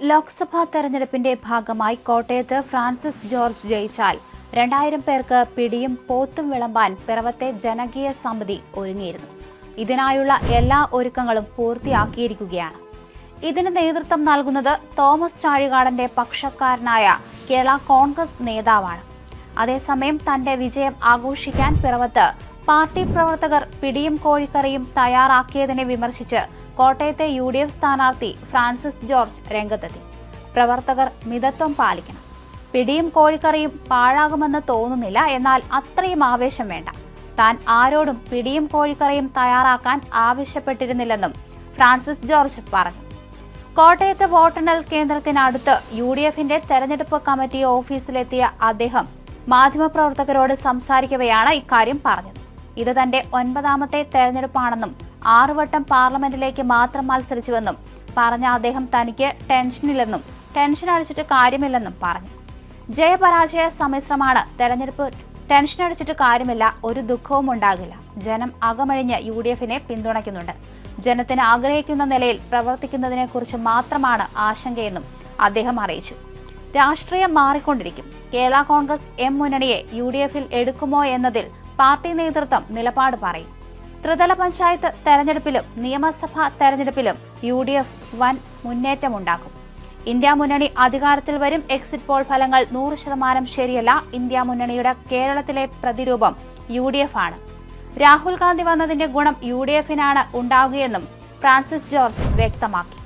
ലോക്സഭാ തെരഞ്ഞെടുപ്പിന്റെ ഭാഗമായി കോട്ടയത്ത് ഫ്രാൻസിസ് ജോർജ് ജയിച്ചാൽ രണ്ടായിരം പേർക്ക് പിടിയും പോത്തും വിളമ്പാൻ പിറവത്തെ ജനകീയ സമിതി ഒരുങ്ങിയിരുന്നു. ഇതിനായുള്ള എല്ലാ ഒരുക്കങ്ങളും പൂർത്തിയാക്കിയിരിക്കുകയാണ്. ഇതിന് നേതൃത്വം നൽകുന്നത് തോമസ് ചാഴികാടന്റെ പക്ഷക്കാരനായ കേരള കോൺഗ്രസ് നേതാവാണ്. അതേസമയം തന്റെ വിജയം ആഘോഷിക്കാൻ പിറവത്ത് പാർട്ടി പ്രവർത്തകർ പിടിയും കോഴിക്കറിയും തയ്യാറാക്കിയതിനെ വിമർശിച്ച് കോട്ടയത്തെ യു ഡി എഫ് സ്ഥാനാർത്ഥി ഫ്രാൻസിസ് ജോർജ് രംഗത്തെത്തി. പ്രവർത്തകർ മിതത്വം പാലിക്കണം. പിടിയും കോഴിക്കറിയും പാഴാകുമെന്ന് തോന്നുന്നില്ല എന്നാൽ അത്രയും ആവേശം വേണ്ട. താൻ ആരോടും പിടിയും കോഴിക്കറിയും തയ്യാറാക്കാൻ ആവശ്യപ്പെട്ടിരുന്നില്ലെന്നും ഫ്രാൻസിസ് ജോർജ് പറഞ്ഞു. കോട്ടയത്ത് വോട്ടെണ്ണൽ കേന്ദ്രത്തിനടുത്ത് യു ഡി എഫിന്റെ തെരഞ്ഞെടുപ്പ് കമ്മിറ്റി ഓഫീസിലെത്തിയ അദ്ദേഹം മാധ്യമപ്രവർത്തകരോട് സംസാരിക്കവെയാണ് ഇക്കാര്യം പറഞ്ഞത്. ഇത് തന്റെ ഒൻപതാമത്തെ തെരഞ്ഞെടുപ്പാണെന്നും ആറുവട്ടം പാർലമെന്റിലേക്ക് മാത്രം മത്സരിച്ചുവെന്നും പറഞ്ഞ അദ്ദേഹം തനിക്ക് ടെൻഷനില്ലെന്നും ടെൻഷൻ അടിച്ചിട്ട് കാര്യമില്ലെന്നും പറഞ്ഞു. ജയപരാജയ സമ്മിശ്രമാണ് തെരഞ്ഞെടുപ്പ് ടെൻഷൻ അടിച്ചിട്ട് കാര്യമില്ല ഒരു ദുഃഖവും ഉണ്ടാകില്ല. ജനം അകമഴിഞ്ഞ് യു ഡി എഫിനെ പിന്തുണയ്ക്കുന്നുണ്ട്. ജനത്തിന് ആഗ്രഹിക്കുന്ന നിലയിൽ പ്രവർത്തിക്കുന്നതിനെക്കുറിച്ച് മാത്രമാണ് ആശങ്കയെന്നും അദ്ദേഹം അറിയിച്ചു. രാഷ്ട്രീയം മാറിക്കൊണ്ടിരിക്കും. കേരള കോൺഗ്രസ് എം മുന്നണിയെ യു ഡി എഫിൽ എടുക്കുമോ എന്നതിൽ പാർട്ടി നേതൃത്വം നിലപാട് പറയും. ത്രിതല പഞ്ചായത്ത് തെരഞ്ഞെടുപ്പിലും നിയമസഭാ തെരഞ്ഞെടുപ്പിലും യു ഡി എഫ് വൻ മുന്നേറ്റമുണ്ടാക്കും. ഇന്ത്യ മുന്നണി അധികാരത്തിൽ വരും എക്സിറ്റ് പോൾ ഫലങ്ങൾ നൂറ് ശതമാനം ശരിയല്ല. ഇന്ത്യ മുന്നണിയുടെ കേരളത്തിലെ പ്രതിരൂപം യു ഡി എഫ് ആണ്. രാഹുൽ ഗാന്ധി വന്നതിന്റെ ഗുണം യു ഡി എഫിനാണ് ഉണ്ടാവുകയെന്നും ഫ്രാൻസിസ് ജോർജ് വ്യക്തമാക്കി.